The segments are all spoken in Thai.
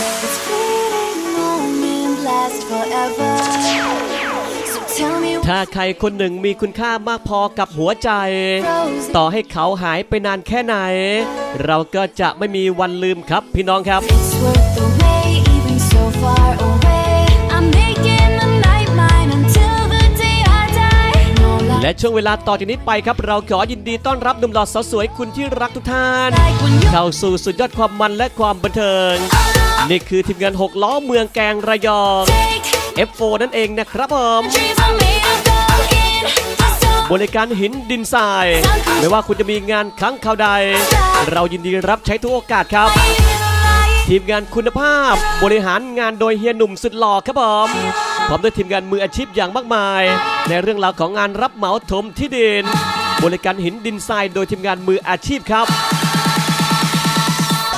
make this fleeting moment last forever. So tell me ถ้าใครคนหนึ่งมีคุณค่ามากพอกับหัวใจ what's ต่อให้เขาหายไปนานแค่ไหน เราก็จะไม่มีวันลืมครับพี่น้องครับ It's worth the wait, even so far away. I'm making the night mine until the day I die. No lie, และช่วงเวลาต่อจากนี้ไปครับ เราขอยินดีต้อนรับหนุ่มหล่อสาวสวยคุณที่รักทุกท่าน like when you เข้าสู่สุดยอดความมันและความบันเทิง นี่คือทีมงานหกล้อเมืองแกงระยอง F4 นั่นเองนะครับผมบริการหินดินทราย ไม่ว่าคุณจะมีงานครั้งคราวใด เรายินดีรับใช้ทุกโอกาสครับ ทีมงานคุณภาพ บริหารงานโดยเฮียหนุ่มสุดหล่อครับผมพร้อมด้วยทีมงานมืออาชีพอย่างมากมาย ในเรื่องราวของงานรับเหมาถมที่ดิน บริการหินดินทรายโดยทีมงานมืออาชีพครับ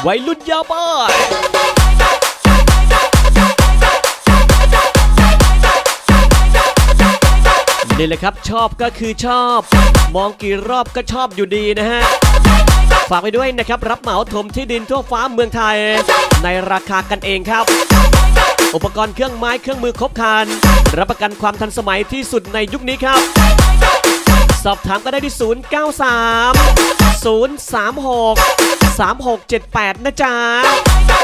วัยรุ่นยาบ้า นี่แหละครับชอบก็คือชอบ มองกี่รอบก็ชอบอยู่ดีนะฮะ ฝากไปด้วยนะครับ รับเหมาถมที่ดินทั่วฟ้าเมืองไทย ในราคากันเองครับ อุปกรณ์เครื่องไม้เครื่องมือครบครัน รับประกันความทันสมัยที่สุดในยุคนี้ครับ สอบถามก็ได้ที่ 093 036 3678 นะจ๊ะ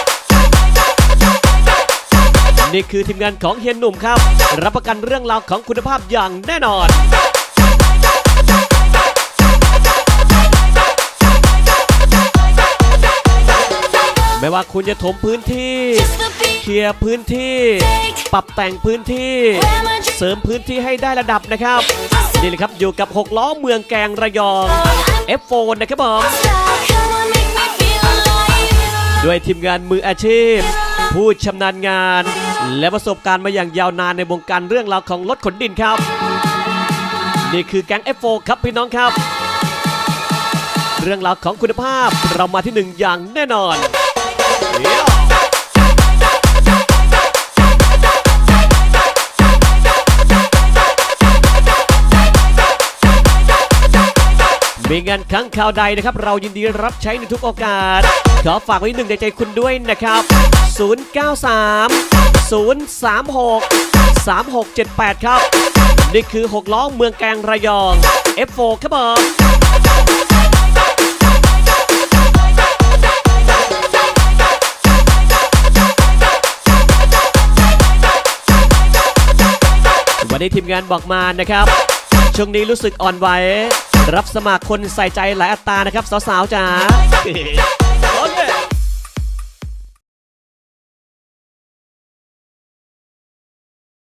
นี่คือทีมงานของเฮียนหนุ่มครับ รับประกันเรื่องราวของคุณภาพอย่างแน่นอนไม่ว่าคุณจะถมพื้นที่ just the beat เคลียร์พื้นที่ ปรับแต่งพื้นที่ where my dreams เสริมพื้นที่ให้ได้ระดับนะครับ นี่เลยครับอยู่กับ 6 ล้อเมืองแกงระยอง F4 นะครับผม stop. Come on, make me feel alive. ด้วยทีมงานมืออาชีพ ผู้ชำนาญงาน และประสบการณ์มาอย่างยาวนานในวงการเรื่องราวของรถขนดินครับ นี่คือแก๊ง F4 ครับพี่น้องครับ เรื่องราวของคุณภาพเรามาที่หนึ่งอย่างแน่นอน มีงานครั้งข่าวใดนะครับ เรายินดีรับใช้ในทุกโอกาส ขอฝากไว้หนึ่งในใจคุณด้วยนะครับ 093 036 3678 ครับ นี่คือ 6 ล้อเมืองแกงระยอง F4 ครับผมวันนี้ทีมงานบอกมานะครับ ช่วงนี้รู้สึกอ่อนไหวรับสมัครคนใส่ใจหลายอัตรานะครับ สาวๆจ๋า